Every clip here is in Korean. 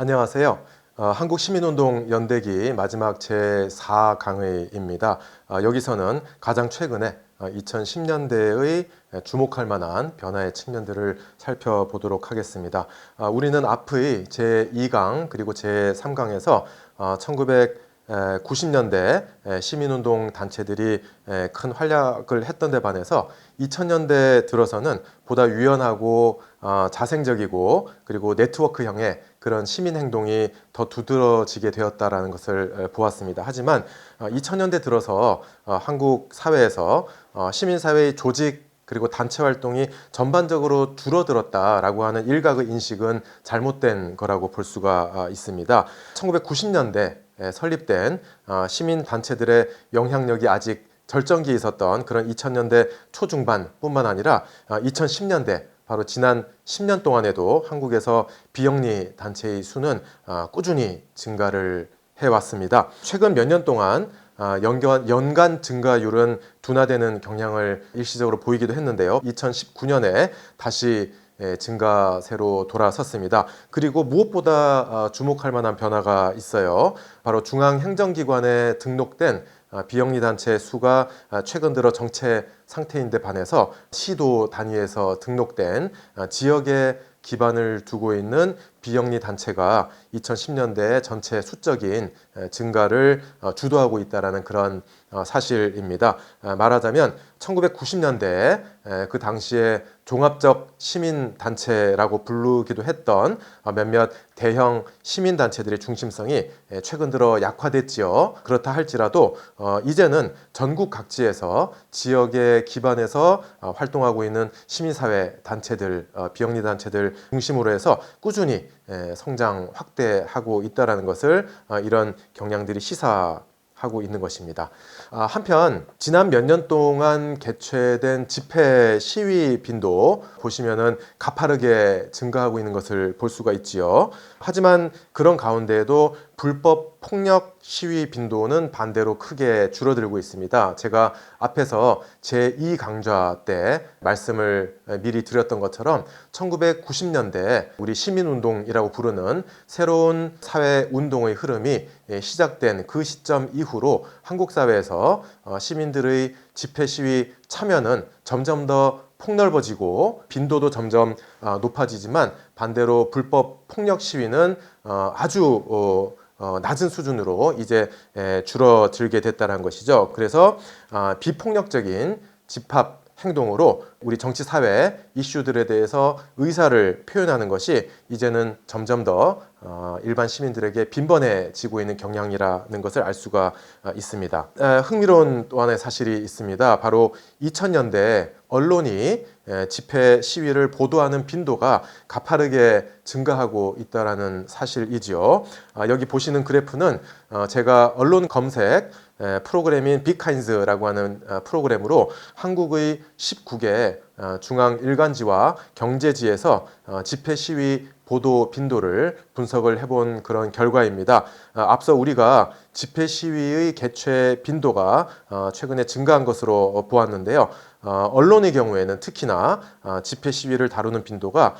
안녕하세요. 어, 한국시민운동 연대기 마지막 제4강의입니다. 어, 여기서는 가장 최근에 2010년대의 주목할 만한 변화의 측면들을 살펴보도록 하겠습니다. 어, 우리는 앞의 제2강 그리고 제3강에서 1990년대 시민운동 단체들이 에, 큰 활약을 했던 데 반해서 2000년대 들어서는 보다 유연하고 어, 자생적이고 그리고 네트워크형의 그런 시민 행동이 더 두드러지게 되었다라는 것을 에, 보았습니다. 하지만 어, 2000년대 들어서 어, 한국 사회에서 어, 시민 사회의 조직 그리고 단체 활동이 전반적으로 줄어들었다라고 하는 일각의 인식은 잘못된 거라고 볼 수가 아, 있습니다. 1990년대 에 설립된 어, 시민 단체들의 영향력이 아직 절정기에 있었던 그런 2000년대 초중반뿐만 아니라 2010년대 바로 지난 10년 동안에도 한국에서 비영리 단체의 수는 어, 꾸준히 증가를 해왔습니다. 최근 몇 년 동안 아, 연간, 증가율은 둔화되는 경향을 일시적으로 보이기도 했는데요. 2019년에 다시 예, 증가세로 돌아섰습니다. 그리고 무엇보다 아, 주목할 만한 변화가 있어요. 바로 중앙행정기관에 등록된 아, 비영리 단체 수가 아, 최근 들어 정체 상태인데 반해서 시도 단위에서 등록된 지역에 기반을 두고 있는 비영리 단체가 2010년대 전체 수적인 증가를 어, 주도하고 있다라는 그런 어, 사실입니다. 말하자면 1990년대 그 당시에 종합적 시민 단체라고 부르기도 했던 어, 몇몇 대형 시민 단체들의 중심성이 최근 들어 약화됐지요. 그렇다 할지라도 이제는 전국 각지에서 지역에 기반해서 활동하고 있는 시민사회 단체들, 비영리 단체들 중심으로 해서 꾸준히 성장 확대하고 있다라는 것을 어, 이런 경향들이 시사. 하고 있는 것입니다. 아, 한편 지난 몇 년 동안 개최된 집회 시위 빈도 보시면은 가파르게 증가하고 있는 것을 볼 수가 있지요. 하지만 그런 가운데에도 불법 폭력 시위 빈도는 반대로 크게 줄어들고 있습니다. 제가 앞에서 제2강좌 때 말씀을 미리 드렸던 것처럼 1990년대 우리 시민운동이라고 부르는 새로운 사회 운동의 흐름이 시작된 그 시점 이후로 한국 사회에서 어, 시민들의 집회 시위 참여는 점점 더 폭넓어지고 빈도도 점점 어, 높아지지만 반대로 불법 폭력 시위는 어, 아주 어, 낮은 수준으로 이제 에, 줄어들게 됐다는 것이죠. 그래서 아, 비폭력적인 집합 행동으로 우리 정치 사회 이슈들에 대해서 의사를 표현하는 것이 이제는 점점 더 어, 일반 시민들에게 빈번해지고 있는 경향이라는 것을 알 수가 어, 있습니다. 흥미로운 또 하나의 사실이 있습니다. 바로 2000년대 언론이 집회 시위를 보도하는 빈도가 가파르게 증가하고 있다라는 사실이지요. 아, 여기 보시는 그래프는 어, 제가 언론 검색 프로그램인 빅카인즈라고 하는 프로그램으로 한국의 19개 중앙 일간지와 경제지에서 집회 시위 보도 빈도를 분석을 해본 그런 결과입니다. 아, 앞서 우리가 집회 시위의 개최 빈도가 어, 최근에 증가한 것으로 보았는데요. 어, 언론의 경우에는 특히나 어, 집회 시위를 다루는 빈도가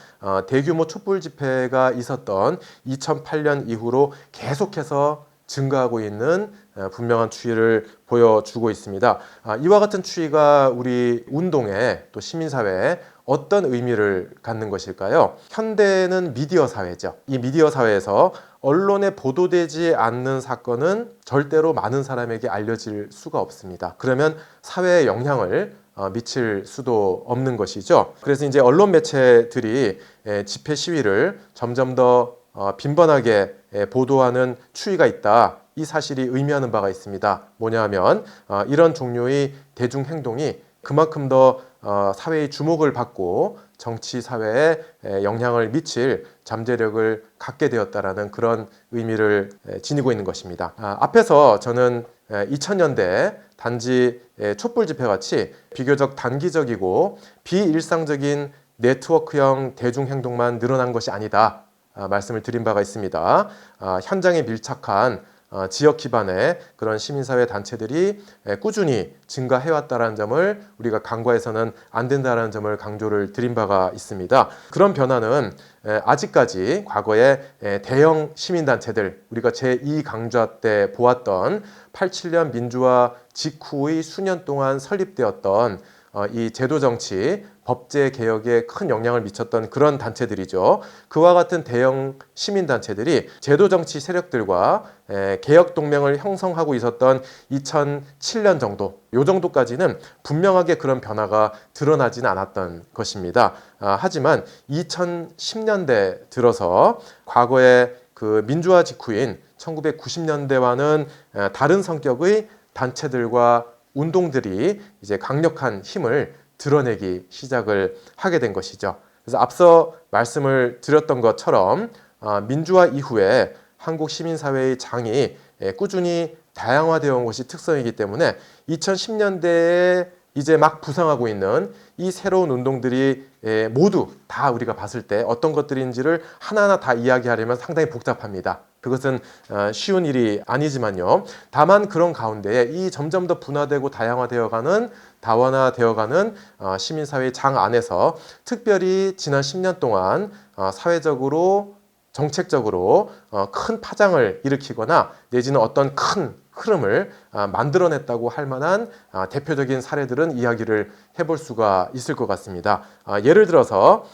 대규모 촛불 집회가 있었던 2008년 이후로 계속해서 증가하고 있는 분명한 추이를 보여주고 있습니다. 아, 이와 같은 추이가 우리 운동에 또 시민사회에 어떤 의미를 갖는 것일까요? 현대는 미디어 사회죠. 이 미디어 사회에서 언론에 보도되지 않는 사건은 절대로 많은 사람에게 알려질 수가 없습니다. 그러면 사회에 영향을 어, 미칠 수도 없는 것이죠. 그래서 이제 언론 매체들이 집회 시위를 점점 더 어, 빈번하게 보도하는 추이가 있다. 이 사실이 의미하는 바가 있습니다. 뭐냐하면 어, 이런 종류의 대중 행동이 그만큼 더 어, 사회의 주목을 받고 정치 사회에 영향을 미칠 잠재력을 갖게 되었다라는 그런 의미를 지니고 있는 것입니다. 아, 앞에서 저는 2000년대 단지 촛불 집회 같이 비교적 단기적이고 비일상적인 네트워크형 대중 행동만 늘어난 것이 아니다. 아, 말씀을 드린 바가 있습니다. 아, 현장에 밀착한 어, 지역 기반의 그런 시민사회 단체들이 에, 꾸준히 증가해왔다는 점을 우리가 간과해서는 안 된다는 점을 강조를 드린 바가 있습니다. 그런 변화는 에, 아직까지 과거에 에, 대형 시민단체들 우리가 제2 강좌 때 보았던 87년 민주화 직후의 수년 동안 설립되었던 어, 이 제도 정치, 법제 개혁에 큰 영향을 미쳤던 그런 단체들이죠. 그와 같은 대형 시민 단체들이 제도 정치 세력들과 에, 개혁 동맹을 형성하고 있었던 2007년 정도, 요 정도까지는 분명하게 그런 변화가 드러나지는 않았던 것입니다. 아, 하지만 2010년대 들어서 과거의 그 민주화 직후인 1990년대와는 다른 성격의 단체들과 운동들이 이제 강력한 힘을 드러내기 시작을 하게 된 것이죠. 그래서 앞서 말씀을 드렸던 것처럼 아, 민주화 이후에 한국 시민사회의 장이 예, 꾸준히 다양화되어 온 것이 특성이기 때문에 2010년대에 이제 막 부상하고 있는 이 새로운 운동들이 예, 모두 다 우리가 봤을 때 어떤 것들인지를 하나하나 다 이야기하려면 상당히 복잡합니다. 그것은 어, 쉬운 일이 아니지만요. 다만 그런 가운데에 이 점점 더 분화되고 다양화되어가는 다원화되어가는 어, 시민사회 장 안에서 특별히 지난 10년 동안 어, 사회적으로 정책적으로 큰 파장을 일으키거나 내지는 어떤 큰 흐름을 아, 만들어냈다고 할 만한 아, 대표적인 사례들은 이야기를 해볼 수가 있을 것 같습니다. 아, 예를 들어서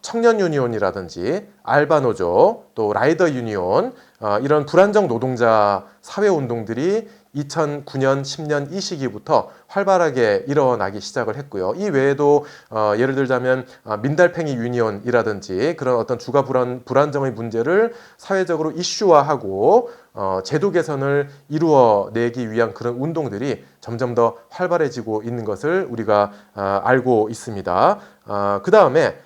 청년 유니온이라든지 알바 노조 또 라이더 유니온 이런 불안정 노동자 사회 운동들이 2009년, 10년 이 시기부터 활발하게 일어나기 시작을 했고요. 이 외에도 어, 예를 들자면 어, 민달팽이 유니온이라든지 그런 어떤 주가 불안 불안정의 문제를 사회적으로 이슈화하고 어, 제도 개선을 이루어내기 위한 그런 운동들이 점점 더 활발해지고 있는 것을 우리가 어, 알고 있습니다. 어, 그 다음에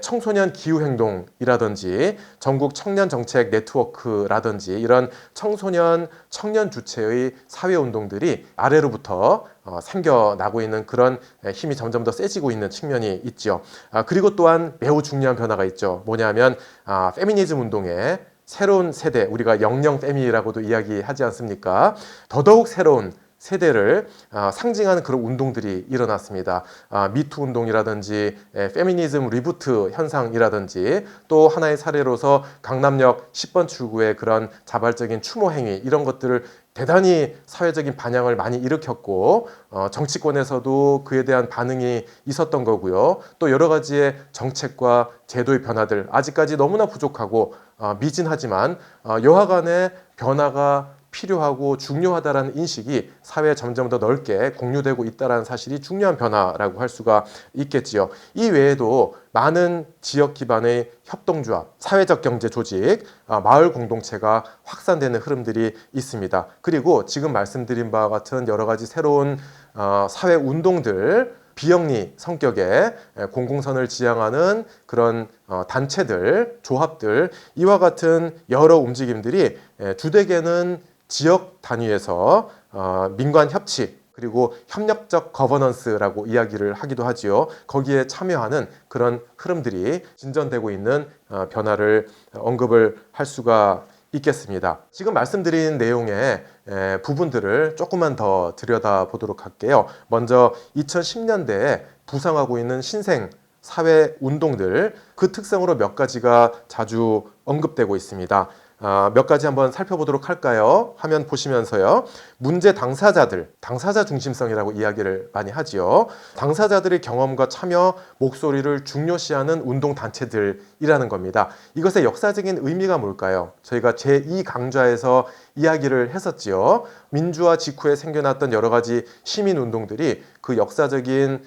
청소년 기후행동이라든지 전국 청년 정책 네트워크라든지 이런 청소년 청년 주체의 사회운동들이 아래로부터 어, 생겨나고 있는 그런 힘이 점점 더 세지고 있는 측면이 있죠. 아, 그리고 또한 매우 중요한 변화가 있죠. 뭐냐면 아, 페미니즘 운동의 새로운 세대, 우리가 영영 페미라고도 이야기하지 않습니까? 더더욱 새로운 세대를 아, 상징하는 그런 운동들이 일어났습니다. 아, 미투 운동이라든지 페미니즘 리부트 현상이라든지 또 하나의 사례로서 강남역 10번 출구의 그런 자발적인 추모 행위 이런 것들을 대단히 사회적인 반향을 많이 일으켰고 어, 정치권에서도 그에 대한 반응이 있었던 거고요. 또 여러 가지의 정책과 제도의 변화들 아직까지 너무나 부족하고 어, 미진하지만 어, 여하간의 변화가 필요하고 중요하다라는 인식이 사회에 점점 더 넓게 공유되고 있다라는 사실이 중요한 변화라고 할 수가 있겠지요. 이 외에도 많은 지역 기반의 협동조합, 사회적 경제 조직, 아, 마을 공동체가 확산되는 흐름들이 있습니다. 그리고 지금 말씀드린 바와 같은 여러 가지 새로운 어, 사회 운동들 비영리 성격의 공공선을 지향하는 그런 어, 단체들, 조합들 이와 같은 여러 움직임들이 주되게는 지역 단위에서 어, 민관 협치 그리고 협력적 거버넌스라고 이야기를 하기도 하지요. 거기에 참여하는 그런 흐름들이 진전되고 있는 어, 변화를 언급을 할 수가 있겠습니다. 지금 말씀드린 내용의 에, 부분들을 조금만 더 들여다 보도록 할게요. 먼저 2010년대에 부상하고 있는 신생 사회 운동들 그 특성으로 몇 가지가 자주 언급되고 있습니다. 아, 몇 가지 한번 살펴보도록 할까요? 화면 보시면서요. 문제 당사자들, 당사자 중심성이라고 이야기를 많이 하지요. 당사자들의 경험과 참여, 목소리를 중요시하는 운동 단체들이라는 겁니다. 이것의 역사적인 의미가 뭘까요? 저희가 제2 강좌에서 이야기를 했었지요. 민주화 직후에 생겨났던 여러 가지 시민 운동들이 그 역사적인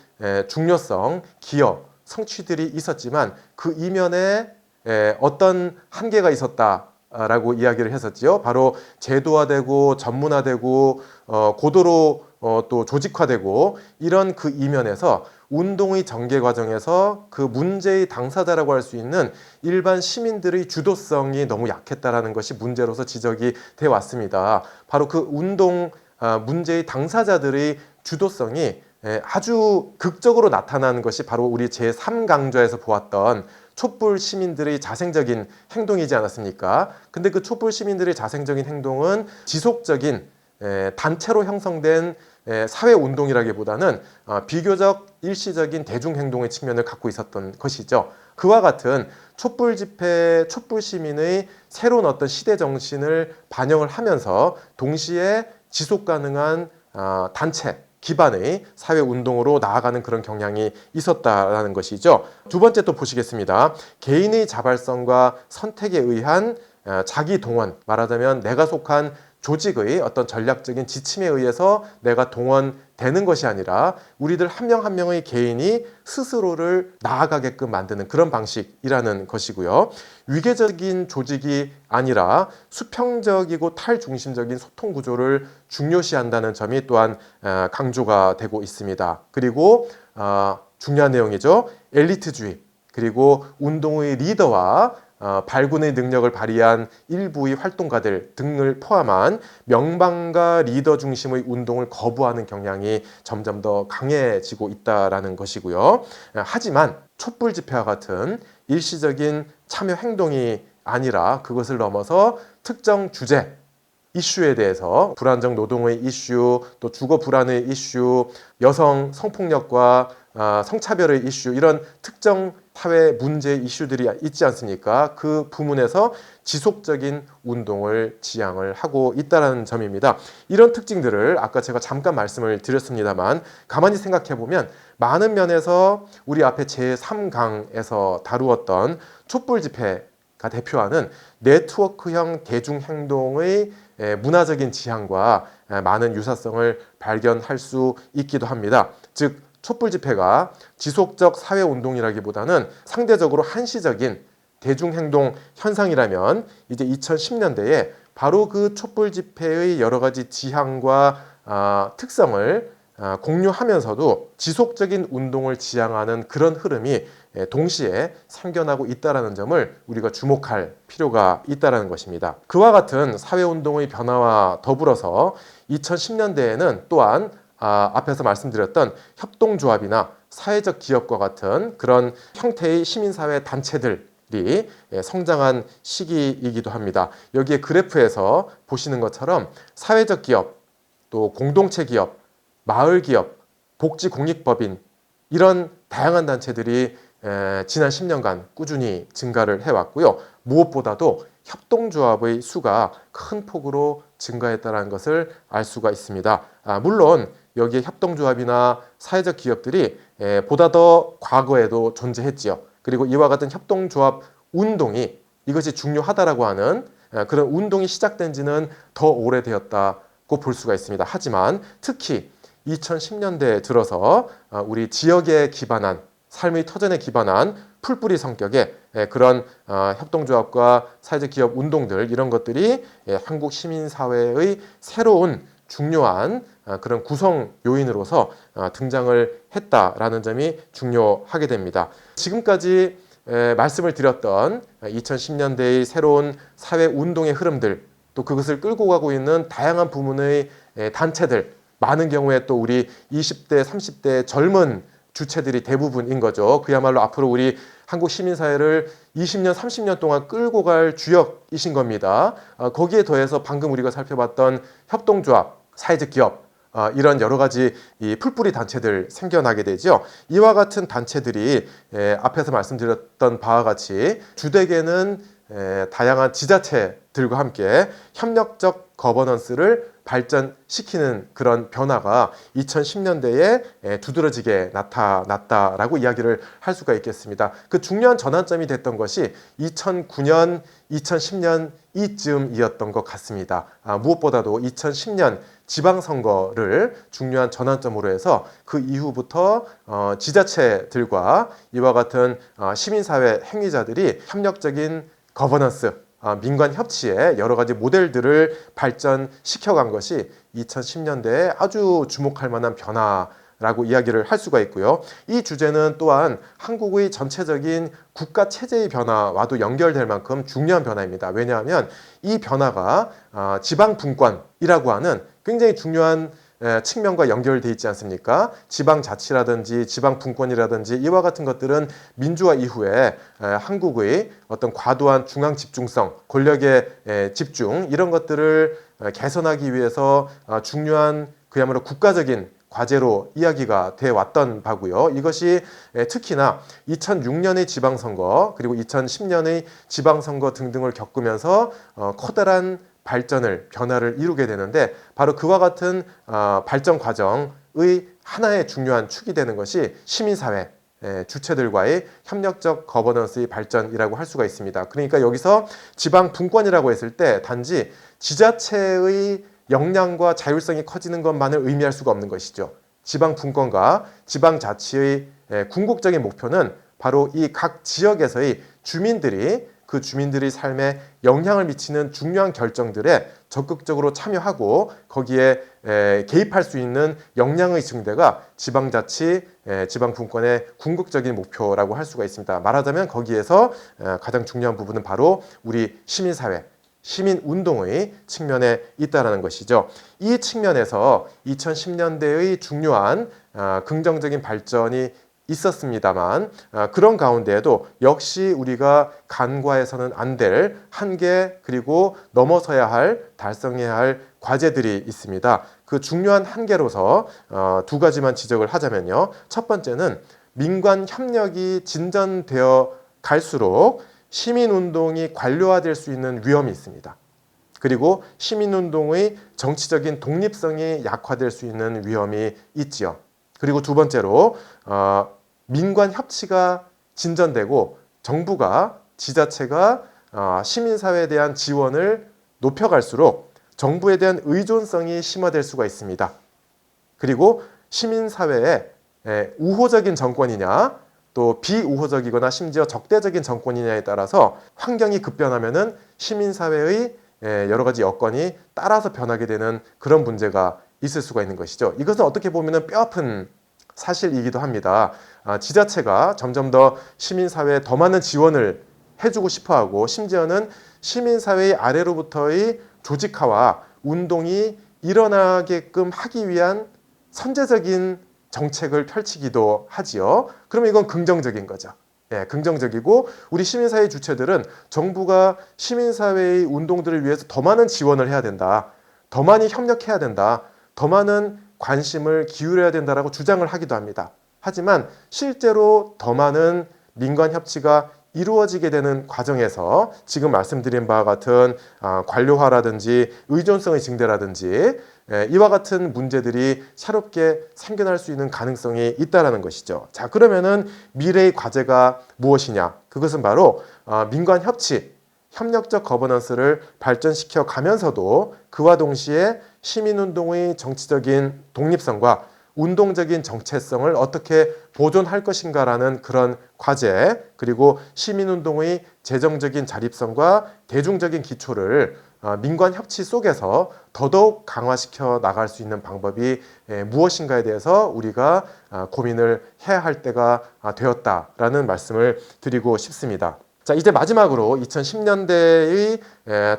중요성, 기여, 성취들이 있었지만 그 이면에 어떤 한계가 있었다. 라고 이야기를 했었지요. 바로 제도화되고 전문화되고 어, 고도로 어, 또 조직화되고 이런 그 이면에서 운동의 전개 과정에서 그 문제의 당사자라고 할 수 있는 일반 시민들의 주도성이 너무 약했다라는 것이 문제로서 지적이 돼 왔습니다. 바로 그 운동 아, 문제의 당사자들의 주도성이 아주 극적으로 나타나는 것이 바로 우리 제3강좌에서 보았던 촛불 시민들의 자생적인 행동이지 않았습니까? 근데 그 촛불 시민들의 자생적인 행동은 지속적인 에, 단체로 형성된 에, 사회 운동이라기보다는 어, 비교적 일시적인 대중 행동의 측면을 갖고 있었던 것이죠. 그와 같은 촛불 집회, 촛불 시민의 새로운 어떤 시대 정신을 반영을 하면서 동시에 지속 가능한 아, 단체 기반의 사회 운동으로 나아가는 그런 경향이 있었다라는 것이죠. 두 번째 또 보시겠습니다. 개인의 자발성과 선택에 의한 아, 자기 동원, 말하자면 내가 속한 조직의 어떤 전략적인 지침에 의해서 내가 동원되는 것이 아니라 우리들 한명한 명의 개인이 스스로를 나아가게끔 만드는 그런 방식이라는 것이고요. 위계적인 조직이 아니라 수평적이고 탈중심적인 소통 구조를 중요시한다는 점이 또한 아, 강조가 되고 있습니다. 그리고 아, 중요한 내용이죠. 엘리트주의 그리고 운동의 리더와 어, 발군의 능력을 발휘한 일부의 활동가들 등을 포함한 명방과 리더 중심의 운동을 거부하는 경향이 점점 더 강해지고 있다라는 것이고요. 어, 하지만 촛불 집회와 같은 일시적인 참여 행동이 아니라 그것을 넘어서 특정 주제 이슈에 대해서 불안정 노동의 이슈, 또 주거 불안의 이슈, 여성 성폭력과 아, 성차별의 이슈 이런 특정 사회 문제 이슈들이 있지 않습니까? 그 부문에서 지속적인 운동을 지향을 하고 있다는 점입니다. 이런 특징들을 아까 제가 잠깐 말씀을 드렸습니다만 가만히 생각해 보면 많은 면에서 우리 앞에 제3강에서 다루었던 촛불 집회가 대표하는 네트워크형 대중 행동의 에, 문화적인 지향과 에, 많은 유사성을 발견할 수 있기도 합니다. 즉 촛불 집회가 지속적 사회 운동이라기보다는 상대적으로 한시적인 대중 행동 현상이라면 이제 2010년대에 바로 그 촛불 집회의 여러 가지 지향과 아, 특성을 아, 공유하면서도 지속적인 운동을 지향하는 그런 흐름이 예, 동시에 생겨나고 있다라는 점을 우리가 주목할 필요가 있다라는 것입니다. 그와 같은 사회 운동의 변화와 더불어서 2010년대에는 또한 아, 앞에서 말씀드렸던 협동조합이나 사회적 기업과 같은 그런 형태의 시민사회 단체들이 예, 성장한 시기이기도 합니다. 여기에 그래프에서 보시는 것처럼 사회적 기업, 또 공동체 기업, 마을 기업, 복지 공익법인 이런 다양한 단체들이 에, 지난 10년간 꾸준히 증가를 해왔고요. 무엇보다도 협동조합의 수가 큰 폭으로 증가했다는 것을 알 수가 있습니다. 아, 물론 여기에 협동조합이나 사회적 기업들이 에, 보다 더 과거에도 존재했지요. 그리고 이와 같은 협동조합 운동이 이것이 중요하다라고 하는 에, 그런 운동이 시작된 지는 더 오래되었다고 볼 수가 있습니다. 하지만 특히 2010년대에 들어서 아, 우리 지역에 기반한 삶의 터전에 기반한 풀뿌리 성격의 예, 그런 어, 협동조합과 사회적 기업 운동들 이런 것들이 예, 한국 시민 사회의 새로운 중요한 어, 그런 구성 요인으로서 어, 등장을 했다라는 점이 중요하게 됩니다. 지금까지 에, 말씀을 드렸던 2010년대의 새로운 사회 운동의 흐름들 또 그것을 끌고 가고 있는 다양한 부문의 에, 단체들 많은 경우에 또 우리 20대, 30대 젊은 주체들이 대부분인 거죠. 그야말로 앞으로 우리 한국 시민사회를 20년, 30년 동안 끌고 갈 주역이신 겁니다. 어, 거기에 더해서 방금 우리가 살펴봤던 협동조합, 사회적 기업, 어, 이런 여러 가지 이 풀뿌리 단체들 생겨나게 되죠. 이와 같은 단체들이 에, 앞에서 말씀드렸던 바와 같이 주택에는 에, 다양한 지자체들과 함께 협력적 거버넌스를 발전시키는 그런 변화가 2010년대에 두드러지게 나타났다라고 이야기를 할 수가 있겠습니다. 그 중요한 전환점이 됐던 것이 2009년, 2010년 이쯤이었던 것 같습니다. 아, 무엇보다도 2010년 지방선거를 중요한 전환점으로 해서 그 이후부터 어, 지자체들과 이와 같은 어, 시민사회 행위자들이 협력적인 거버넌스 아, 민관 협치에 여러 가지 모델들을 발전시켜 간 것이 2010년대에 아주 주목할 만한 변화 라고 이야기를 할 수가 있고요. 이 주제는 또한 한국의 전체적인 국가 체제의 변화와도 연결될 만큼 중요한 변화입니다. 왜냐하면 이 변화가 아, 지방 분권이라고 하는 굉장히 중요한 에, 측면과 연결돼 있지 않습니까? 지방 자치라든지 지방 분권이라든지 이와 같은 것들은 민주화 이후에 에, 한국의 어떤 과도한 중앙 집중성, 권력의 에, 집중 이런 것들을 에, 개선하기 위해서 어, 중요한 그야말로 국가적인 과제로 이야기가 돼 왔던 바고요. 이것이 에, 특히나 2006년의 지방선거 그리고 2010년의 지방선거 등등을 겪으면서 어, 커다란 발전을 변화를 이루게 되는데 바로 그와 같은 어, 발전 과정의 하나의 중요한 축이 되는 것이 시민사회 에, 주체들과의 협력적 거버넌스의 발전이라고 할 수가 있습니다. 그러니까 여기서 지방 분권이라고 했을 때 단지 지자체의 역량과 자율성이 커지는 것만을 의미할 수가 없는 것이죠. 지방 분권과 지방 자치의 에, 궁극적인 목표는 바로 이 각 지역에서의 주민들이 그 주민들의 삶에 영향을 미치는 중요한 결정들에 적극적으로 참여하고 거기에 에, 개입할 수 있는 역량의 증대가 지방자치, 에, 지방분권의 궁극적인 목표라고 할 수가 있습니다. 말하자면 거기에서 에, 가장 중요한 부분은 바로 우리 시민사회, 시민운동의 측면에 있다라는 것이죠. 이 측면에서 2010년대의 중요한 아, 긍정적인 발전이 있었습니다만 아, 그런 가운데에도 역시 우리가 간과해서는 안 될 한계 그리고 넘어서야 할 달성해야 할 과제들이 있습니다. 그 중요한 한계로서 어, 두 가지만 지적을 하자면요. 첫 번째는 민관 협력이 진전되어 갈수록 시민운동이 관료화될 수 있는 위험이 있습니다. 그리고 시민운동의 정치적인 독립성이 약화될 수 있는 위험이 있지요. 그리고 두 번째로 어, 민관 협치가 진전되고 정부가 지자체가 어, 시민사회에 대한 지원을 높여갈수록 정부에 대한 의존성이 심화될 수가 있습니다. 그리고 시민사회에 에, 우호적인 정권이냐 또 비우호적이거나 심지어 적대적인 정권이냐에 따라서 환경이 급변하면은 시민사회의 에, 여러 가지 여건이 따라서 변하게 되는 그런 문제가 있을 수가 있는 것이죠. 이것은 어떻게 보면은 뼈아픈 사실이기도 합니다. 아, 지자체가 점점 더 시민사회에 더 많은 지원을 해주고 싶어 하고 심지어는 시민사회의 아래로부터의 조직화와 운동이 일어나게끔 하기 위한 선제적인 정책을 펼치기도 하지요. 그러면 이건 긍정적인 거죠. 예, 긍정적이고 우리 시민사회 주체들은 정부가 시민사회의 운동들을 위해서 더 많은 지원을 해야 된다. 더 많이 협력해야 된다. 더 많은 관심을 기울여야 된다라고 주장을 하기도 합니다. 하지만 실제로 더 많은 민관 협치가 이루어지게 되는 과정에서 지금 말씀드린 바와 같은 아, 관료화라든지 의존성의 증대라든지 예, 이와 같은 문제들이 새롭게 생겨날 수 있는 가능성이 있다라는 것이죠. 자 그러면은 미래의 과제가 무엇이냐? 그것은 바로 아, 민관 협치, 협력적 거버넌스를 발전시켜 가면서도 그와 동시에 시민운동의 정치적인 독립성과 운동적인 정체성을 어떻게 보존할 것인가라는 그런 과제 그리고 시민운동의 재정적인 자립성과 대중적인 기초를 어, 민관 협치 속에서 더더욱 강화시켜 나갈 수 있는 방법이 에, 무엇인가에 대해서 우리가 아, 고민을 해야 할 때가 아, 되었다라는 말씀을 드리고 싶습니다. 자 이제 마지막으로 2010년대의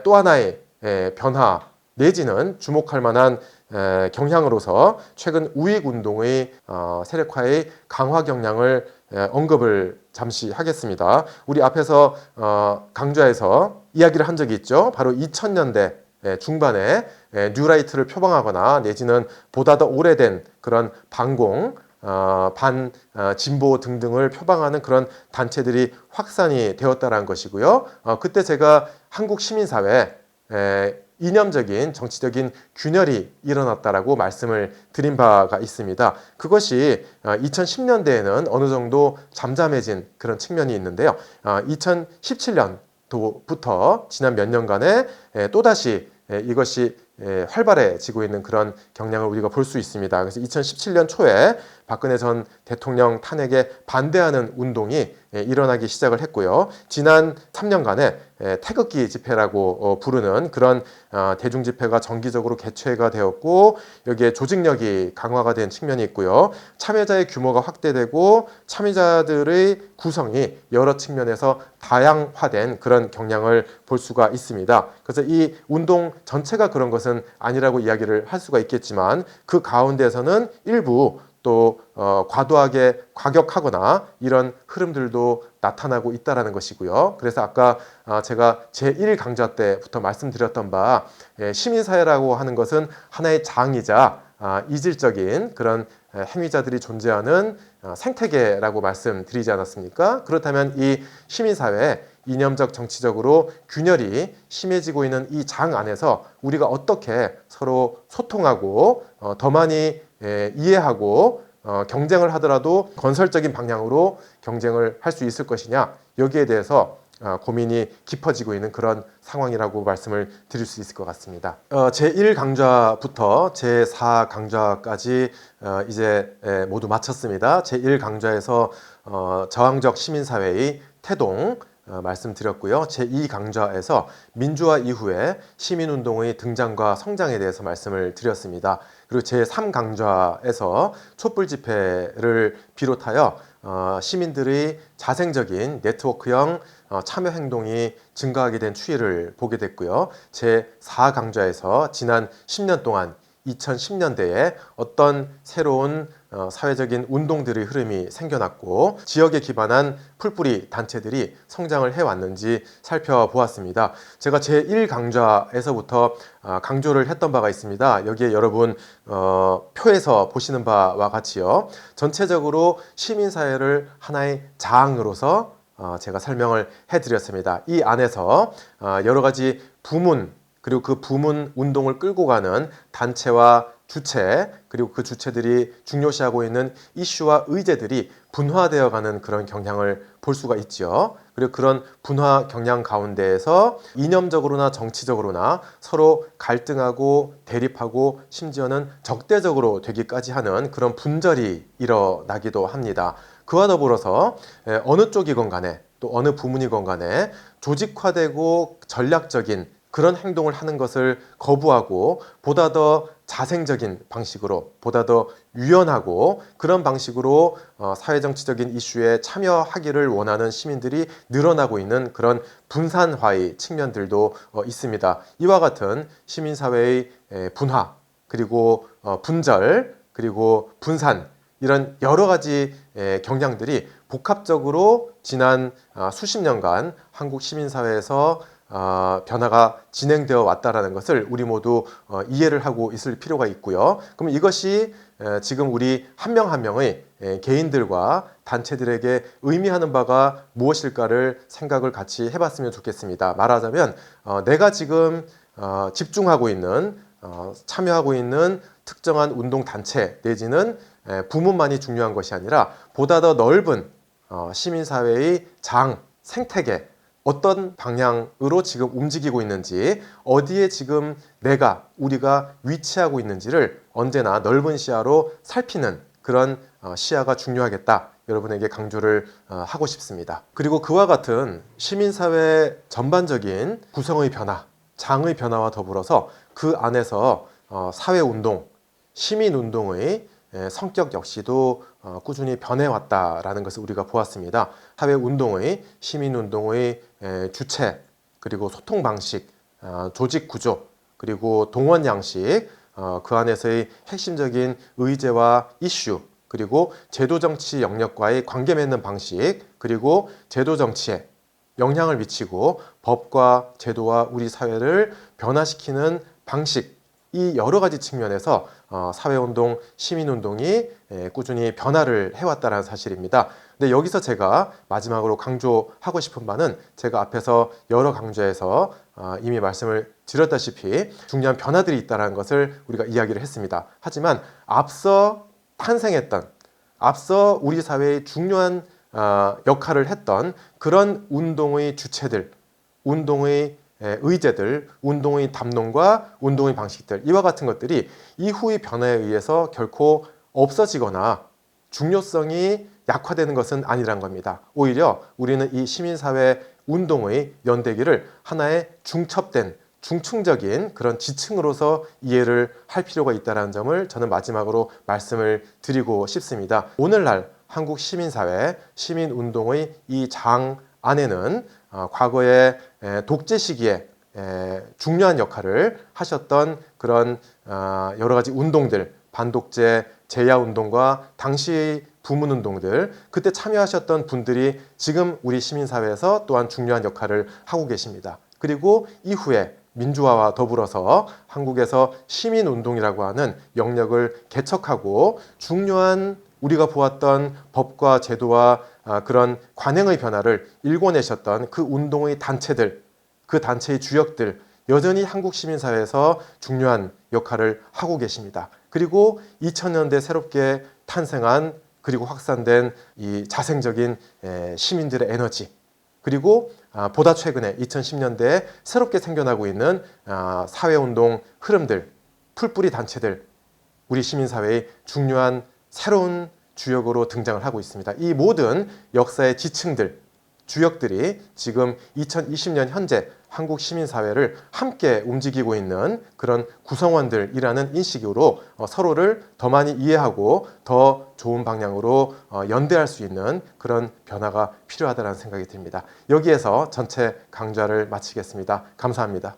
또 하나의 에, 변화 내지는 주목할 만한 에, 경향으로서 최근 우익 운동의 어, 세력화의 강화 경향을 에, 언급을 잠시 하겠습니다. 우리 앞에서 어, 강좌에서 이야기를 한 적이 있죠. 바로 2000년대 에, 중반에 에, 뉴라이트를 표방하거나 내지는 보다 더 오래된 그런 반공 어, 반 어, 진보 등등을 표방하는 그런 단체들이 확산이 되었다라는 것이고요. 어, 그때 제가 한국 시민사회 에, 이념적인 정치적인 균열이 일어났다라고 말씀을 드린 바가 있습니다. 그것이 2010년대에는 어느 정도 잠잠해진 그런 측면이 있는데요. 2017년도부터 지난 몇 년간에 또다시 이것이 활발해지고 있는 그런 경향을 우리가 볼 수 있습니다. 그래서 2017년 초에 박근혜 전 대통령 탄핵에 반대하는 운동이 일어나기 시작을 했고요. 지난 3년간에 에, 태극기 집회라고 어, 부르는 그런 어, 대중 집회가 정기적으로 개최가 되었고 여기에 조직력이 강화가 된 측면이 있고요. 참여자의 규모가 확대되고 참여자들의 구성이 여러 측면에서 다양화된 그런 경향을 볼 수가 있습니다. 그래서 이 운동 전체가 그런 것은 아니라고 이야기를 할 수가 있겠지만 그 가운데서는 일부 또 어, 과도하게 과격하거나 이런 흐름들도 나타나고 있다라는 것이고요. 그래서 아까 아, 제가 제1 강좌 때부터 말씀드렸던 바 예, 시민사회라고 하는 것은 하나의 장이자 아, 이질적인 그런 에, 행위자들이 존재하는 어, 생태계라고 말씀드리지 않았습니까? 그렇다면 이 시민사회 이념적 정치적으로 균열이 심해지고 있는 이 장 안에서 우리가 어떻게 서로 소통하고 어, 더 많이 에, 이해하고 어, 경쟁을 하더라도 건설적인 방향으로 경쟁을 할 수 있을 것이냐 여기에 대해서 어, 고민이 깊어지고 있는 그런 상황이라고 말씀을 드릴 수 있을 것 같습니다. 어, 제1 강좌부터 제4 강좌까지 어, 이제 에, 모두 마쳤습니다. 제1 강좌에서 어, 저항적 시민사회의 태동 어, 말씀드렸고요. 제2 강좌에서 민주화 이후에 시민운동의 등장과 성장에 대해서 말씀을 드렸습니다. 그리고 제3 강좌에서 촛불 집회를 비롯하여 어, 시민들의 자생적인 네트워크형 어, 참여 행동이 증가하게 된 추이를 보게 됐고요. 제4 강좌에서 지난 10년 동안 2010년대에 어떤 새로운 어, 사회적인 운동들의 흐름이 생겨났고 지역에 기반한 풀뿌리 단체들이 성장을 해왔는지 살펴보았습니다. 제가 제1 강좌에서부터 아, 강조를 했던 바가 있습니다. 여기에 여러분 어, 표에서 보시는 바와 같이요. 전체적으로 시민사회를 하나의 장으로서 어, 제가 설명을 해드렸습니다. 이 안에서 어, 여러 가지 부문 그리고 그 부문 운동을 끌고 가는 단체와 주체 그리고 그 주체들이 중요시하고 있는 이슈와 의제들이 분화되어 가는 그런 경향을 볼 수가 있죠. 그리고 그런 분화 경향 가운데에서 이념적으로나 정치적으로나 서로 갈등하고 대립하고 심지어는 적대적으로 되기까지 하는 그런 분절이 일어나기도 합니다. 그와 더불어서 에, 어느 쪽이건 간에 또 어느 부문이건 간에 조직화되고 전략적인 그런 행동을 하는 것을 거부하고 보다 더 자생적인 방식으로 보다 더 유연하고 그런 방식으로 어, 사회정치적인 이슈에 참여하기를 원하는 시민들이 늘어나고 있는 그런 분산화의 측면들도 어, 있습니다. 이와 같은 시민사회의 에, 분화 그리고 어, 분절 그리고 분산 이런 여러 가지 에, 경향들이 복합적으로 지난 아, 수십 년간 한국 시민사회에서 어, 변화가 진행되어 왔다라는 것을 우리 모두 어, 이해를 하고 있을 필요가 있고요. 그럼 이것이 에, 지금 우리 한명한 명의 에, 개인들과 단체들에게 의미하는 바가 무엇일까를 생각을 같이 해봤으면 좋겠습니다. 말하자면 어, 내가 지금 어, 집중하고 있는 어, 참여하고 있는 특정한 운동 단체 내지는 에, 부문만이 중요한 것이 아니라 보다 더 넓은 어, 시민사회의 장 생태계 어떤 방향으로 지금 움직이고 있는지, 어디에 지금 내가, 우리가 위치하고 있는지를 언제나 넓은 시야로 살피는 그런 어, 시야가 중요하겠다. 여러분에게 강조를 어, 하고 싶습니다. 그리고 그와 같은 시민사회 전반적인 구성의 변화, 장의 변화와 더불어서 그 안에서 어, 사회운동, 시민운동의 에, 성격 역시도 어, 꾸준히 변해왔다라는 것을 우리가 보았습니다. 사회 운동의 시민 운동의 에, 주체 그리고 소통 방식, 어, 조직 구조 그리고 동원 양식 어, 그 안에서의 핵심적인 의제와 이슈 그리고 제도 정치 영역과의 관계 맺는 방식 그리고 제도 정치에 영향을 미치고 법과 제도와 우리 사회를 변화시키는 방식 이 여러 가지 측면에서 어, 사회운동, 시민운동이 에, 꾸준히 변화를 해왔다는 사실입니다. 근데 여기서 제가 마지막으로 강조하고 싶은 바는 제가 앞에서 여러 강좌에서 어, 이미 말씀을 드렸다시피 중요한 변화들이 있다는 것을 우리가 이야기를 했습니다. 하지만 앞서 탄생했던, 앞서 우리 사회의 중요한 어, 역할을 했던 그런 운동의 주체들, 운동의 에, 의제들, 운동의 담론과 운동의 방식들 이와 같은 것들이 이후의 변화에 의해서 결코 없어지거나 중요성이 약화되는 것은 아니란 겁니다. 오히려 우리는 이 시민사회 운동의 연대기를 하나의 중첩된 중충적인 그런 지층으로서 이해를 할 필요가 있다는 점을 저는 마지막으로 말씀을 드리고 싶습니다. 오늘날 한국 시민사회, 시민운동의 이 장 안에는 어, 과거의 에, 독재 시기에 에, 중요한 역할을 하셨던 그런 어, 여러 가지 운동들, 반독재 제야 운동과 당시 부문 운동들 그때 참여하셨던 분들이 지금 우리 시민사회에서 또한 중요한 역할을 하고 계십니다. 그리고 이후에 민주화와 더불어서 한국에서 시민 운동이라고 하는 영역을 개척하고 중요한 우리가 보았던 법과 제도와 아, 그런 관행의 변화를 일궈내셨던 그 운동의 단체들, 그 단체의 주역들 여전히 한국 시민사회에서 중요한 역할을 하고 계십니다. 그리고 2000년대 새롭게 탄생한 그리고 확산된 이 자생적인 에, 시민들의 에너지 그리고 아, 보다 최근에 2010년대에 새롭게 생겨나고 있는 아, 사회운동 흐름들, 풀뿌리 단체들, 우리 시민사회의 중요한 새로운 주역으로 등장을 하고 있습니다. 이 모든 역사의 지층들, 주역들이 지금 2020년 현재 한국 시민사회를 함께 움직이고 있는 그런 구성원들이라는 인식으로 어, 서로를 더 많이 이해하고 더 좋은 방향으로 어, 연대할 수 있는 그런 변화가 필요하다는 생각이 듭니다. 여기에서 전체 강좌를 마치겠습니다. 감사합니다.